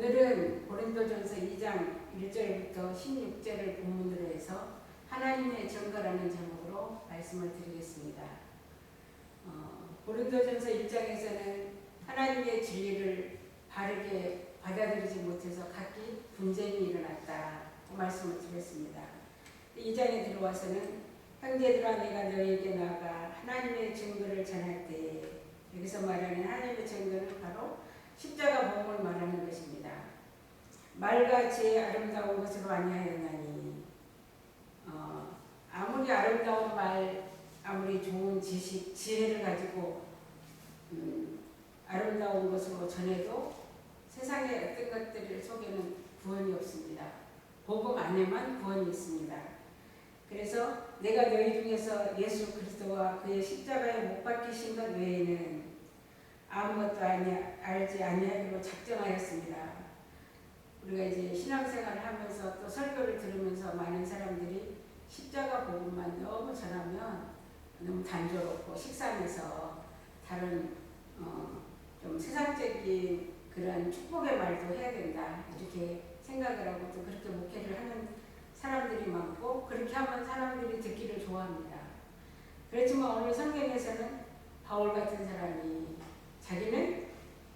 오늘은 고린도전서 2장 1절부터 16절을 본문으로 해서 하나님의 증거라는 제목으로 말씀을 드리겠습니다. 어, 고린도전서 1장에서는 하나님의 진리를 바르게 받아들이지 못해서 각기 분쟁이 일어났다고 말씀을 드렸습니다. 2장에 들어와서는 형제들아 내가 너희에게 나아가 하나님의 증거를 전할 때 여기서 말하는 하나님의 증거는 바로 십자가 복음을 말하는 것입니다. 말같이 아름다운 것으로 아니하였나니 어, 아무리 아름다운 말 아무리 좋은 지식 지혜를 가지고 음, 아름다운 것으로 전해도 세상의 어떤 것들 속에는 구원이 없습니다. 복음 안에만 구원이 있습니다. 그래서 내가 너희 중에서 예수 그리스도와 그의 십자가에 못 박히신 것 외에는 아무것도 아니, 알지 아니하기로 작정하였습니다. 우리가 이제 신앙생활을 하면서 또 설교를 들으면서 많은 사람들이 십자가 복음만 너무 전하면 너무 단조롭고 식상해서 다른 어, 좀 세상적인 그런 축복의 말도 해야 된다 이렇게 생각을 하고 또 그렇게 목회를 하는 사람들이 많고 그렇게 하면 사람들이 듣기를 좋아합니다. 그렇지만 오늘 성경에서는 바울 같은 사람이 자기는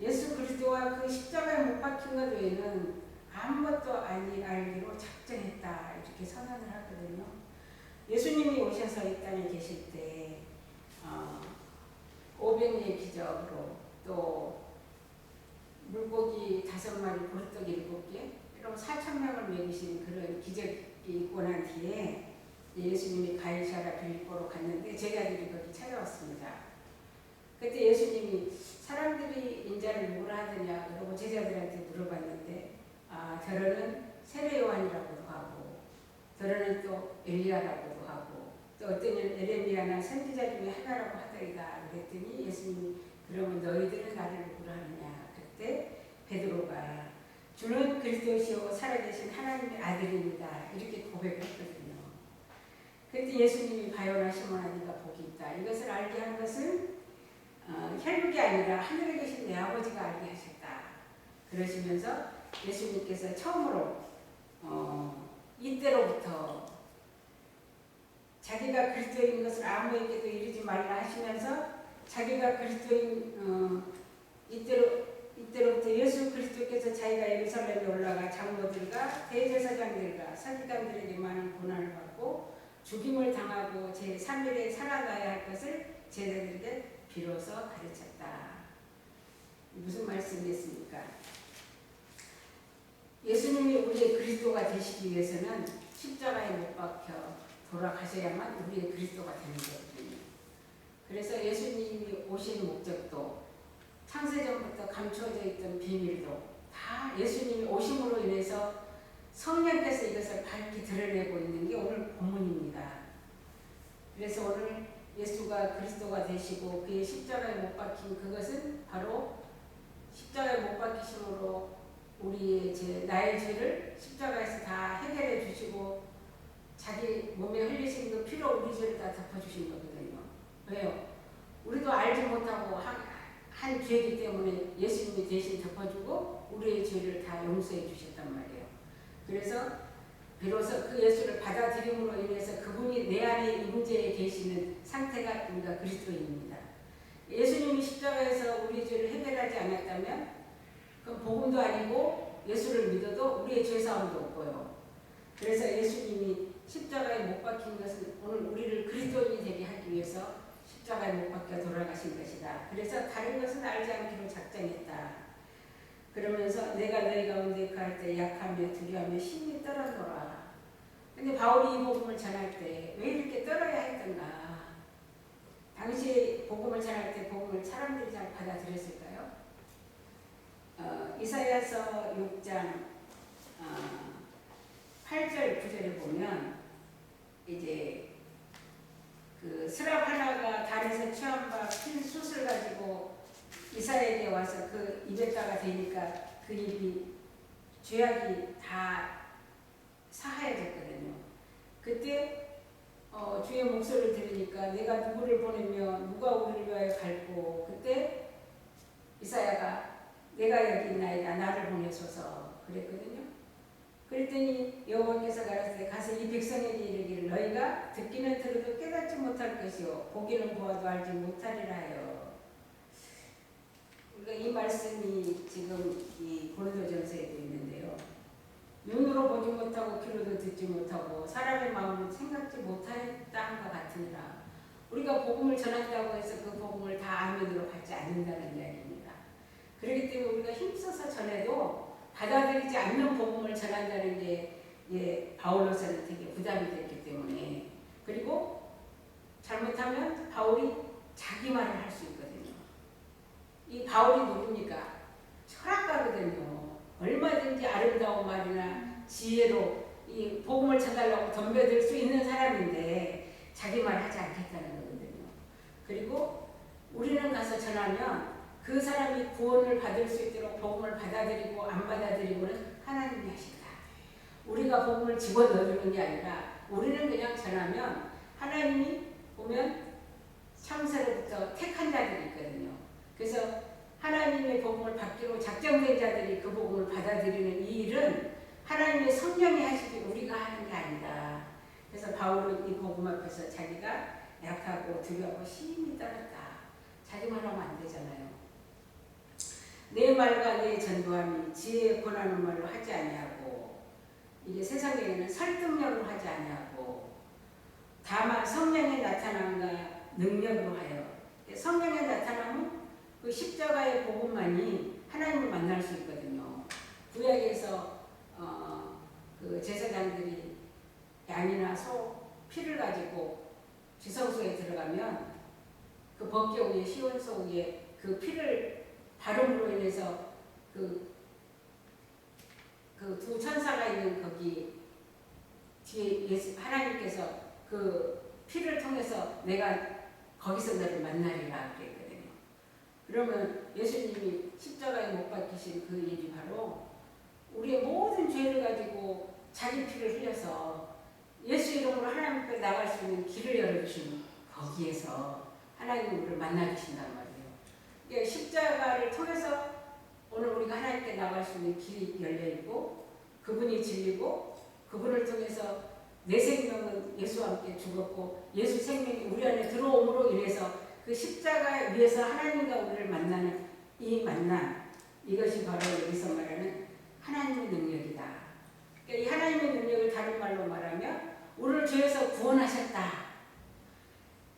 예수 그리스도와 그 십자가에 못 박힌 것 외에는 아무것도 아니 알기로 작정했다 이렇게 선언을 하거든요. 예수님이 오셔서 이 땅에 계실 때 어, 500의 기적으로 또 물고기 다섯 마리 보르떡 일곱 개 이런 4천 명을 먹이신 그런 기적이 있고 난 뒤에 예수님이 가이사라 빌보로 갔는데 제자들이 거기 찾아왔습니다. 그때 예수님이 사람들이 인자를 누구라 하느냐 그러고 제자들한테 물어봤는데 아 저러는 세례 요한이라고도 하고 저러는 또 엘리야라고도 하고 또 어떤 에레미야나 선지자 중에 하나라고 하더이다 그랬더니 예수님이 그러면 너희들은 나를 누구라 하느냐? 그때 베드로가 주는 그리스도시오 살아계신 하나님의 아들입니다. 이렇게 고백했거든요. 그때 예수님이 바요나 시몬아 네가 복이 있다. 이것을 알게 한 것은 어, 혈육이 아니라 하늘에 계신 내 아버지가 알게 하셨다. 그러시면서 예수님께서 처음으로 어, 이때로부터 자기가 그리스도인 것을 아무에게도 이르지 말라 하시면서 자기가 그리스도인 어, 이때로 이때로부터 예수 그리스도께서 자기가 예루살렘에 올라가 장로들과 대제사장들과 서기관들에게 많은 고난을 받고 죽임을 당하고 제 3일에 살아나야 할 것을 비로소 가르쳤다. 무슨 말씀이었습니까? 예수님이 우리의 그리스도가 되시기 위해서는 십자가에 못 박혀 돌아가셔야만 우리의 그리스도가 되는 거거든요. 그래서 예수님이 오신 목적도 창세전부터 감춰져 있던 비밀도 다 예수님이 오심으로 인해서 성령께서 이것을 밝히 드러내고 있는 게 오늘 본문입니다. 그래서 오늘 예수가 그리스도가 되시고 그의 십자가에 못 박힌 그것은 바로 십자가에 못 박히심으로 우리의 제 나의 죄를 십자가에서 다 해결해 주시고 자기 몸에 흘리신 그 피로 우리 죄를 다 덮어주신 거거든요. 왜요? 우리도 알지 못하고 한, 한 죄이기 때문에 예수님이 대신 덮어주고 우리의 죄를 다 용서해 주셨단 말이에요. 그래서 비로소 그 예수를 받아들임으로 인해서 그분이 내 안에 임재해 계시는 상태가 우리가 그리스도인입니다. 예수님이 십자가에서 우리 죄를 해결하지 않았다면 그건 복음도 아니고 예수를 믿어도 우리의 죄사함도 없고요. 그래서 예수님이 십자가에 못 박힌 것은 오늘 우리를 그리스도인이 되게 하기 위해서 십자가에 못 박혀 돌아가신 것이다. 그래서 다른 것은 알지 않기로 작정했다. 그러면서 내가 너희 가운데 갈때 약하며 두려하며 힘이 떨어져라. 근데 바울이 이 복음을 전할 때 왜 이렇게 떨어야 했던가? 당시 복음을 전할 때 복음을 사람들이 잘 받아들였을까요? 어, 이사야서 6장 어, 8절 9절을 보면 이제 그 스랍 하나가 달에서 취한 가지고 이사에게 와서 그 입에다가 대니까 그 입이 죄악이 다 사하여졌거든요. 그때 어, 주의 목소리를 들으니까 내가 누구를 보내며 누가 우리를 위하여 갈고 그때 이사야가 내가 여기 있나이다 나를 보내소서 그랬거든요. 그랬더니 여호와께서 가라사대 가서 이 백성에게 이르기를 너희가 듣기는 들어도 깨닫지 못할 것이요 보기는 보아도 알지 못하리라 하여 우리가 이 말씀이 지금 이 고린도전서에도 있는데요. 눈으로 보지 못하고 귀로도 듣지 못하고 사람의 마음으로 생각지 못하였다 한것 같으니라. 우리가 복음을 전한다고 해서 그 복음을 다 아멘으로 받지 않는다는 이야기입니다. 그렇기 때문에 우리가 힘써서 전해도 받아들이지 않는 복음을 전한다는 게 예, 바울로서는 되게 부담이 됐기 때문에 그리고 잘못하면 바울이 자기 말을 할 수 있거든요. 이 바울이 누굽니까? 철학가거든요. 얼마든지 아름다운 말이나 지혜로 이 복음을 전달하고 덤벼들 수 있는 사람인데 자기 말 하지 않겠다는 거거든요. 그리고 우리는 가서 전하면 그 사람이 구원을 받을 수 있도록 복음을 받아들이고 안 받아들이고는 하나님이 하신다. 우리가 복음을 집어넣어주는 게 아니라 우리는 그냥 전하면 하나님이 보면 창세로부터 택한 자들이 있거든요. 그래서 하나님의 복음을 받기로 작정된 자들이 그 복음을 받아들이는 이 일은 하나님의 성령이 하시지 우리가 하는 게 아니다. 그래서 바울은 이 복음 앞에서 자기가 약하고 두려워 심히 떨었다. 자기 말하면 안 되잖아요. 내 말과 내 전도함이 지혜에 권하는 말로 하지 아니하고 이게 세상에는 설득력으로 하지 아니하고 다만 성령의 나타남과 능력으로 하여 성령의 나타남은 그 십자가의 복음만이 하나님을 만날 수 있거든요. 구약에서 어, 그 제사장들이 양이나 소 피를 가지고 지성소에 들어가면 그 법궤 위에 시온소 위에 그 피를 바름으로 인해서 그 그 두 천사가 있는 거기 뒤에 예수 하나님께서 그 피를 통해서 내가 거기서 너를 만나리라 그랬거든요. 그러면 예수님이 십자가에 못 박히신 그 일이 바로 우리의 모든 죄를 가지고 자기 피를 흘려서 예수 이름으로 하나님 앞에 나갈 수 있는 길을 열어주신 거기에서 하나님이 우리를 만나주신단 말이에요. 그러니까 십자가를 통해서 오늘 우리가 하나님께 나갈 수 있는 길이 열려 있고 그분이 진리고 그분을 통해서 내 생명은 예수와 함께 죽었고 예수 생명이 우리 안에 들어옴으로 인해서 그 십자가 위에서 하나님과 우리를 만나는 이 만남 이것이 바로 여기서 말하는 하나님의 능력이다. 그러니까 이 하나님의 능력을 다른 말로 말하면 우리를 죄에서 구원하셨다.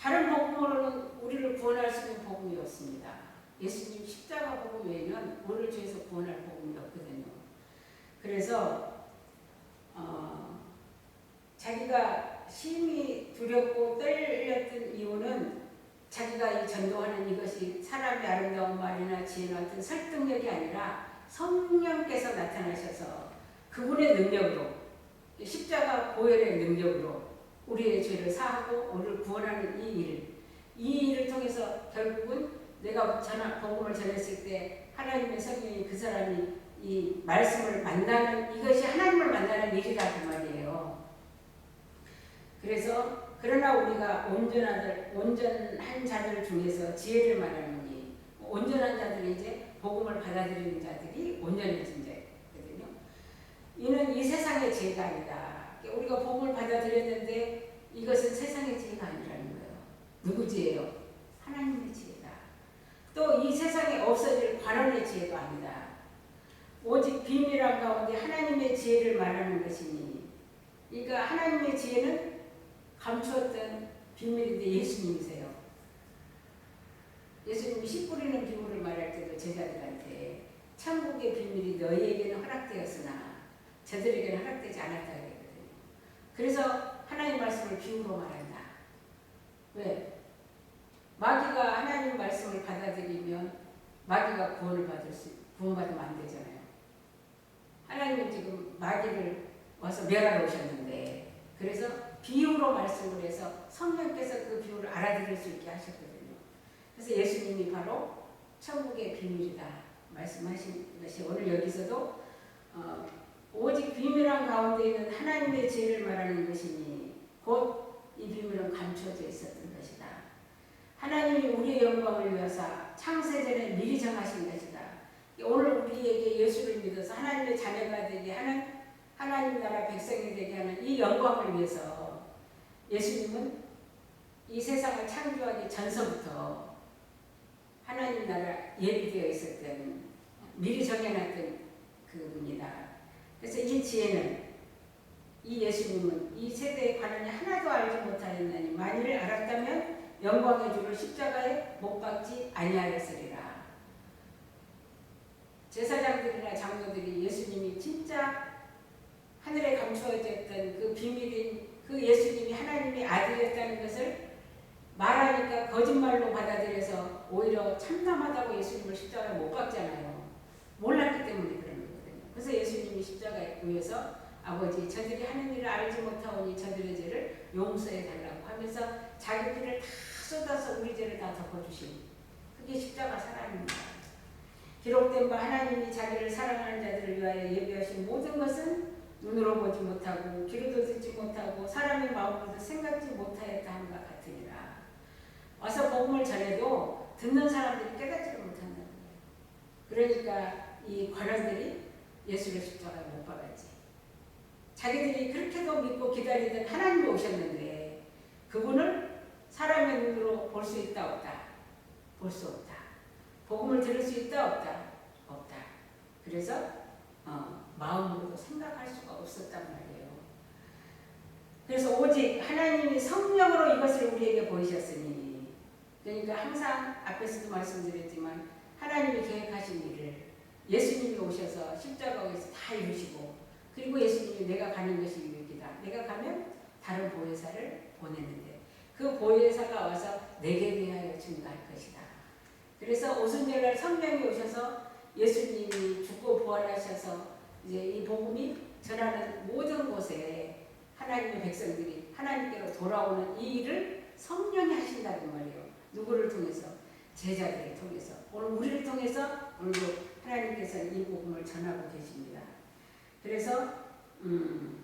다른 복음으로는 우리를 구원할 수 있는 복음이 없습니다. 예수님 십자가 복음 외에는 우리를 죄에서 구원할 복음이 없거든요. 그래서 어, 자기가 심히 두렵고 떨렸던 이유는 자기가 이 전도하는 이것이 사람의 아름다운 말이나 지혜나 어떤 설득력이 아니라 성령께서 나타나셔서 그분의 능력으로 십자가 보혈의 능력으로 우리의 죄를 사하고 우리를 구원하는 이 일을 이 일을 통해서 결국은 내가 전하, 복음을 전했을 때 하나님의 성령이 그 사람이 이 말씀을 만나는 이것이 하나님을 만나는 일이다 그 말이에요. 그래서 그러나 우리가 온전한 온전한 자들 중에서 지혜를 말하느니 온전한 자들이 이제 복음을 받아들이는 자들이 온전해진 자거든요. 이는 이 세상의 지혜가 아니다. 우리가 복음을 받아들였는데 이것은 세상의 지혜가 아니라는 거예요. 누구 지혜요? 하나님의 지혜다. 또 이 세상에 없어질 관원의 지혜도 아니다. 오직 비밀한 가운데 하나님의 지혜를 말하는 것이니 그러니까 하나님의 지혜는 감추었던 비밀인데 예수님이세요. 예수님이 씨 뿌리는 비밀을 말할 때도 제자들한테 천국의 비밀이 너희에게는 허락되었으나 저들에게는 허락되지 않았다 그랬거든요. 그래서 하나님 말씀을 비유로 말한다. 왜? 마귀가 하나님 말씀을 받아들이면 마귀가 구원을 받을 수 구원받으면 안 되잖아요. 하나님은 지금 마귀를 와서 멸하러 오셨는데 그래서 비유로 말씀을 해서 성령께서 그 비유를 알아들을 수 있게 하셨거든요. 그래서 예수님이 바로 천국의 비밀이다 말씀하신 것이 오늘 여기서도 어, 오직 비밀한 가운데 있는 하나님의 지혜를 말하는 것이니 곧 이 비밀은 감춰져 있었던 것이다. 하나님이 우리의 영광을 위하사 창세전에 미리 정하신 것이다. 오늘 우리에게 예수를 믿어서 하나님의 자녀가 되게 하는 하나님 나라 백성이 되게 하는 이 영광을 위해서 예수님은 이 세상을 창조하기 전서부터 하나님 나라 예비되어 있었던 미리 정해놨던 그분이다. 그래서 이 지혜는 이 예수님은 이 세대에 관한이 하나도 알지 못하였나니 만일 알았다면 영광의 주를 십자가에 못 박지 아니하였으리라. 제사장들이나 장로들이 예수님이 진짜 하늘에 감추어졌던 그 비밀인 그 예수님이 하나님의 아들이었다는 것을 말하니까 거짓말로 받아들여서 오히려 참담하다고 예수님을 십자가에 못 박잖아요. 몰랐기 때문에 그런 거거든요. 그래서 예수님이 십자가에 위해서 아버지 저들이 하는 일을 알지 못하오니 저들의 죄를 용서해 달라고 하면서 자기 피를 다 쏟아서 우리 죄를 다 덮어주신 그게 십자가 사랑입니다. 기록된 바 하나님이 자기를 사랑하는 자들을 위하여 예비하신 모든 것은 눈으로 보지 못하고 귀로도 듣지 못하고 사람의 마음으로도 생각지 못하였다 함과 같으니라. 와서 복음을 전해도 듣는 사람들이 깨닫지를 못한다는 거예요. 그러니까 이 관원들이 예수를 십자가에 못 박았지. 자기들이 그렇게도 믿고 기다리던 하나님이 오셨는데 그분을 사람의 눈으로 볼 수 있다 없다. 볼 수 없다. 복음을 들을 수 있다 없다. 없다. 그래서 어, 마음으로도 생각할 수가 없었단 말이에요. 그래서 오직 하나님이 성령으로 이것을 우리에게 보이셨으니 그러니까 항상 앞에서도 말씀드렸지만 하나님이 계획하신 일을 예수님이 오셔서 십자가에서 다 이루시고 그리고 예수님이 내가 가는 것이 유익이다. 내가 가면 다른 보혜사를 보냈는데 그 보혜사가 와서 내게 대하여 증거할 것이다. 그래서 오순절날 성령이 오셔서 예수님이 죽고 부활하셔서 이제 이 복음이 전하는 모든 곳에 하나님의 백성들이 하나님께로 돌아오는 이 일을 성령이 하신다는 말이에요. 누구를 통해서? 제자들을 통해서. 오늘 우리를 통해서 오늘도 하나님께서 이 복음을 전하고 계십니다. 그래서 음,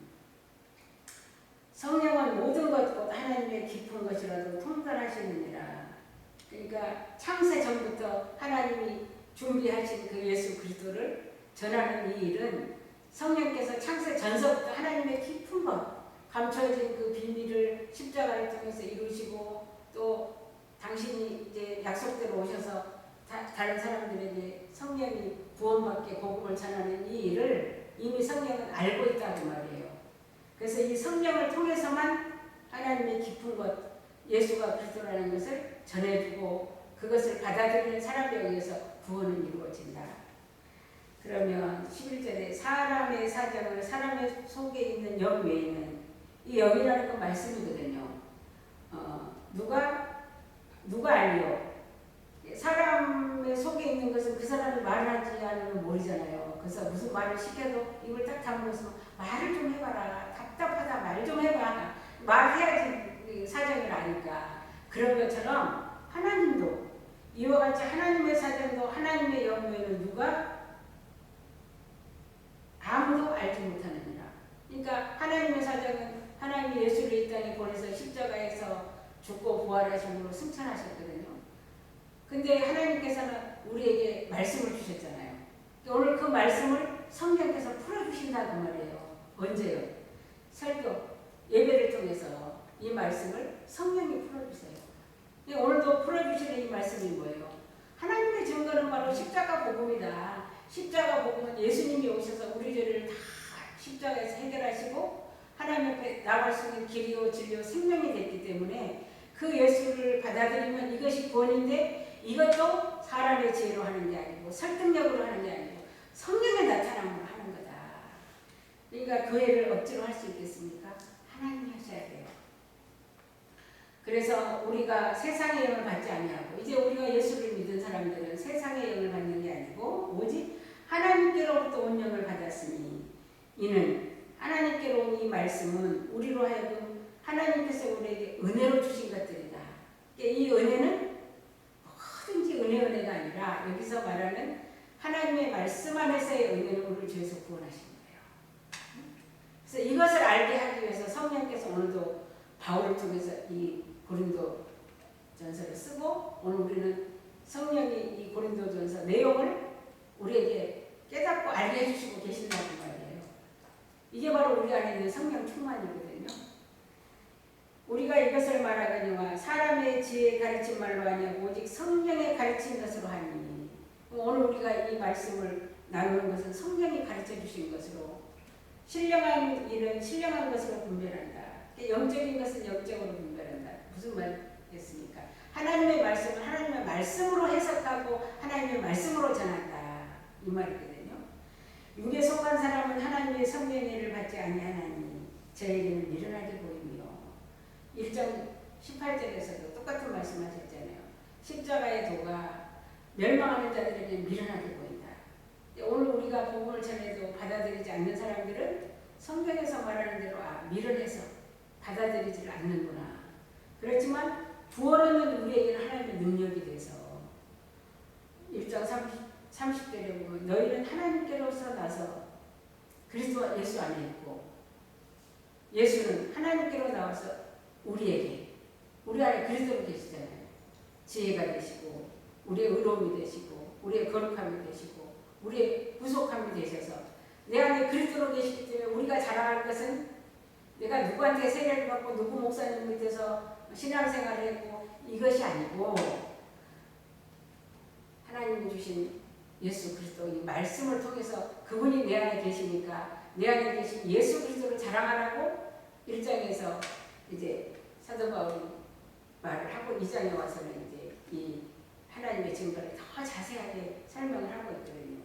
성령은 모든 것곧 하나님의 깊은 것이라도 통달하시느니라. 그러니까 창세 전부터 하나님이 준비하신 그 예수 그리스도를 전하는 이 일은 성령께서 창세 전서부터 하나님의 깊은 것, 감춰진 그 비밀을 십자가를 통해서 이루시고 또 당신이 이제 약속대로 오셔서 다, 다른 사람들에게 성령이 구원받게 복음을 전하는 이 일을 이미 성령은 알고 있다고 말이에요. 그래서 이 성령을 통해서만 하나님의 깊은 것, 예수가 그리스도라는 것을 전해주고 그것을 받아들이는 사람에 의해서 구원은 이루어진다. 그러면 11절에 사람의 사정을 사람의 속에 있는 영 외에는 이 영이라는 건 말씀이거든요. 어, 누가 누가 알리요? 사람의 속에 있는 것은 그 사람이 말하지 않으면 모르잖아요. 그래서 무슨 말을 시켜도 입을 딱 다물어서 말을 좀 해봐라. 답답하다 말 좀 해봐. 말해야지 그 사정을 아니까. 그런 것처럼 하나님도 이와 같이 하나님의 사정도 하나님의 영외에는 누가 아무도 알지 못하느니라. 그러니까 하나님의 사정은 하나님이 예수를 이 땅에 보내서 십자가에서 부활하심으로 승천하셨거든요. 근데 하나님께서는 우리에게 말씀을 주셨잖아요. 오늘 그 말씀을 성령께서 풀어주신다는 말이에요. 언제요? 설교, 예배를 통해서 이 말씀을 성령이 풀어주세요. 오늘도 풀어주시는 이 말씀이 뭐예요? 하나님의 증거는 바로 십자가 복음이다. 십자가 복음은 예수님이 오셔서 우리 죄를 다 십자가에서 해결하시고 하나님 앞에 나갈 수 있는 길이요 진리요 생명이 됐기 때문에 그 예수를 받아들이면 이것이 구원인데 이것도 사람의 지혜로 하는 게 아니고 설득력으로 하는 게 아니고 성령의 나타남으로 하는 거다. 그러니까 그 애를 억지로 할 수 있겠습니까? 하나님이 하셔야 돼요. 그래서 우리가 세상의 영을 받지 아니하고 이제 우리가 예수를 믿은 사람들은 세상의 영을 받는 게 아니고 오직 하나님께로부터 온 영을 받았으니 이는 하나님께로 온 이 말씀은 우리로 하여금 하나님께서 우리에게 은혜로 주신. 이 은혜는 뭐든지 은혜 은혜가 아니라 여기서 말하는 하나님의 말씀 안에서의 은혜는 우리를 죄에서 구원하신 거예요. 그래서 이것을 알게 하기 위해서 성령께서 오늘도 바울을 통해서 이 고린도 전서를 쓰고 오늘 우리는 성령이 이 고린도 전서 내용을 우리에게 깨닫고 알게 해주시고 계신다는 말이에요. 이게 바로 우리 안에 있는 성령 충만이거든요. 우리가 이것을 말하거니와 사람의 지혜 가르친 말로 하냐고 오직 성령의 가르친 것으로 하니 오늘 우리가 이 말씀을 나누는 것은 성령이 가르쳐 주신 것으로 신령한 일은 신령한 것으로 분별한다. 영적인 것은 영적으로 분별한다. 무슨 말이겠습니까? 하나님의 말씀을 하나님의 말씀으로 해석하고 하나님의 말씀으로 전한다. 이 말이거든요. 육에 속한 사람은 하나님의 성령의 일을 받지 아니하나니 저에게는 미련하게 보이며 1장 18절에서도 똑같은 말씀하셨잖아요. 십자가의 도가 멸망하는 자들에게 미련하게 보인다. 오늘 우리가 복음을 전해도 받아들이지 않는 사람들은 성경에서 말하는 대로 아 미련해서 받아들이지 않는구나. 그렇지만 구원은 우리에게는 하나님의 능력이 돼서 1장 30, 30절에 보면 너희는 하나님께로서 나서 그리스도 예수 안에 있고 예수는 하나님께로 나와서 우리에게 우리 안에 그리스도로 계시잖아요. 지혜가 되시고 우리의 의로움이 되시고 우리의 거룩함이 되시고 우리의 구속함이 되셔서 내 안에 그리스도로 계시기 때문에 우리가 자랑할 것은 내가 누구한테 세례를 받고 누구 목사님 밑에서 신앙생활을 했고 이것이 아니고 하나님이 주신 예수 그리스도 이 말씀을 통해서 그분이 내 안에 계시니까 내 안에 계신 예수 그리스도를 자랑하라고 1장에서 이제 사도 바울이 말을 하고 2장에 와서는 이제 이 하나님의 증거를 더 자세하게 설명을 하고 있거든요.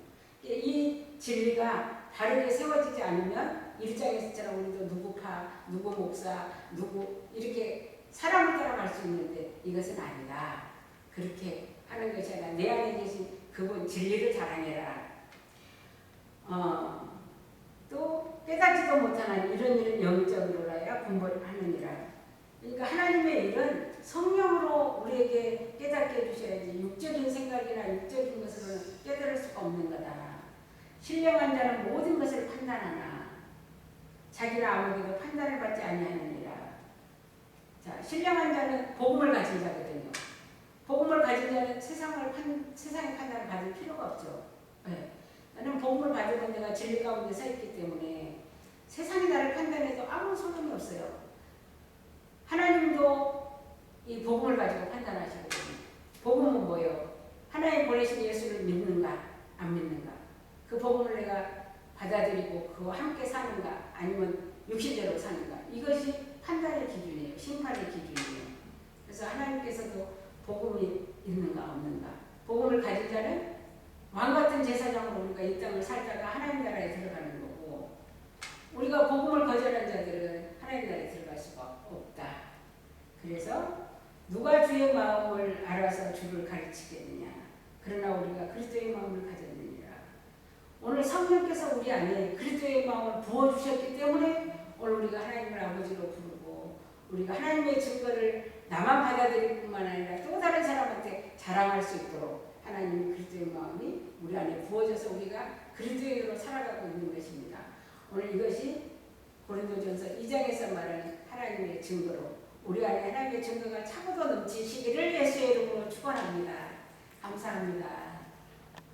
이 진리가 바르게 세워지지 않으면 1장에서처럼 우리도 누구 파, 누구 목사, 누구 이렇게 사람을 따라갈 수 있는데 이것은 아니다. 그렇게 하는 것이 아니라 내 안에 계신 그분 진리를 자랑해라. 어, 또 깨닫지도 못하는 이런 일은 영적으로라야 공부를 하느니라. 그러니까 하나님의 일은 성령으로 우리에게 깨닫게 해주셔야지 육적인 생각이나 육적인 것으로는 깨달을 수가 없는 거다. 신령한 자는 모든 것을 판단하나 자기는 아무에게도 판단을 받지 아니하느니라. 자, 신령한 자는 복음을 가진 자거든요. 복음을 가진 자는 세상을 판, 세상의 판단을 받을 필요가 없죠. 네. 나는 복음을 받으면 내가 진리 가운데 서 있기 때문에 세상이 나를 판단해도 아무 소용이 없어요. 하나님도 이 복음을 가지고 판단하시거든요. 복음은 뭐예요? 하나님 보내신 예수를 믿는가 안 믿는가? 그 복음을 내가 받아들이고 그와 함께 사는가 아니면 육신대로 사는가? 이것이 판단의 기준이에요. 심판의 기준이에요. 그래서 하나님께서도 복음이 있는가 없는가? 복음을 가진 자는 왕 같은 제사장으로 우리가 이 땅을 살다가 하나님 나라에 들어가는 거고 우리가 복음을 거절한 자들은 하나님 나라에 들어갈 수가 없다. 그래서 누가 주의 마음을 알아서 주를 가르치겠느냐? 그러나 우리가 그리스도의 마음을 가졌느니라. 오늘 성령께서 우리 안에 그리스도의 마음을 부어 주셨기 때문에 오늘 우리가 하나님을 아버지로 부르고 우리가 하나님의 증거를 나만 받아들일 뿐만 아니라 또 다른 사람한테 자랑할 수 있도록 하나님의 그리스도의 마음이 우리 안에 부어져서 우리가 그리스도로 살아가고 있는 것입니다. 오늘 이것이 고린도전서 2장에서 말하는 하나님의 증거로 우리 안에 하나님의 증거가 차고도 넘치시기를 예수의 이름으로 축원합니다. 감사합니다.